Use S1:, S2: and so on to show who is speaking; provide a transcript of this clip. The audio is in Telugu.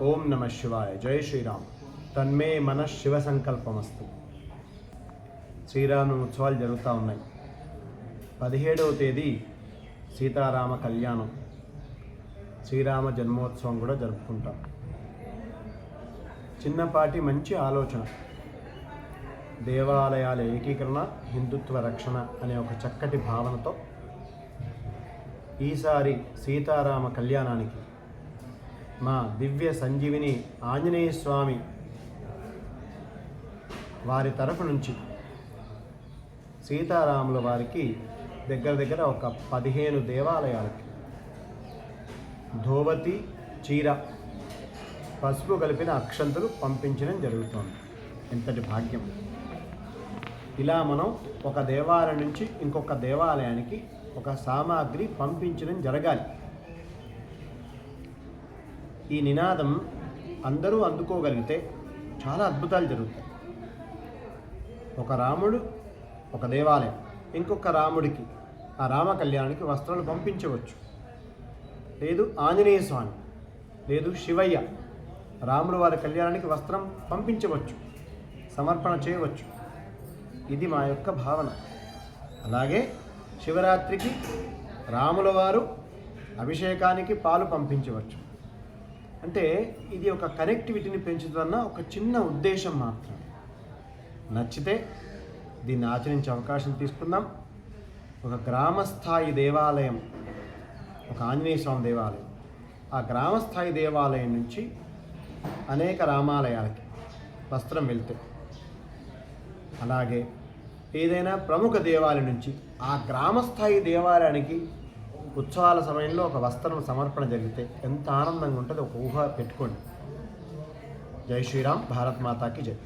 S1: ఓం నమ శివాయ. జై శ్రీరామ్. తన్మే మన శివ సంకల్పమస్తు. శ్రీరామ ఉత్సవాలు జరుగుతూ ఉన్నాయి. పదిహేడవ తేదీ సీతారామ కళ్యాణం. శ్రీరామ జన్మోత్సవం కూడా జరుపుకుంటాం. చిన్నపాటి మంచి ఆలోచన. దేవాలయాల ఏకీకరణ హిందుత్వ రక్షణ అనే ఒక చక్కటి భావనతో ఈసారి సీతారామ కళ్యాణానికి మా దివ్య సంజీవిని ఆంజనేయ స్వామి వారి తరఫు నుంచి సీతారాముల వారికి దగ్గర దగ్గర ఒక పదిహేను దేవాలయాలకి ధోవతి చీర పసుపు కలిపిన అక్షంతలు పంపించడం జరుగుతోంది. ఎంతటి భాగ్యం. ఇలా మనం ఒక దేవాలయం నుంచి ఇంకొక దేవాలయానికి ఒక సామాగ్రి పంపించడం జరగాలి. ఈ నినాదం అందరూ అందుకోగలిగితే చాలా అద్భుతాలు జరుగుతాయి. ఒక రాముడు ఒక దేవాలయం ఇంకొక రాముడికి ఆ రామ కళ్యాణానికి వస్త్రాలు పంపించవచ్చు. లేదు ఆంజనేయ స్వామి లేదు శివయ్య రాముల వారి కళ్యాణానికి వస్త్రం పంపించవచ్చు సమర్పణ చేయవచ్చు. ఇది మా యొక్క భావన. అలాగే శివరాత్రికి రాముల వారు అభిషేకానికి పాలు పంపించవచ్చు. అంటే ఇది ఒక కనెక్టివిటీని పెంచుతున్న ఒక చిన్న ఉద్దేశం మాత్రమే. నచ్చితే దీన్ని ఆచరించే అవకాశం తీసుకుందాం. ఒక గ్రామస్థాయి దేవాలయం ఒక ఆంజనేయ స్వామి దేవాలయం. ఆ గ్రామస్థాయి దేవాలయం నుంచి అనేక రామాలయాలకి వస్త్రం వెళ్తే అలాగే ఏదైనా ప్రముఖ దేవాలయం నుంచి ఆ గ్రామస్థాయి దేవాలయానికి ఉత్సవాల సమయంలో ఒక వస్త్రం సమర్పణ జరిగితే ఎంత ఆనందంగా ఉంటుందో ఒక ఊహ పెట్టుకోండి. జై శ్రీరామ్ భారత్ మాతాకి జై.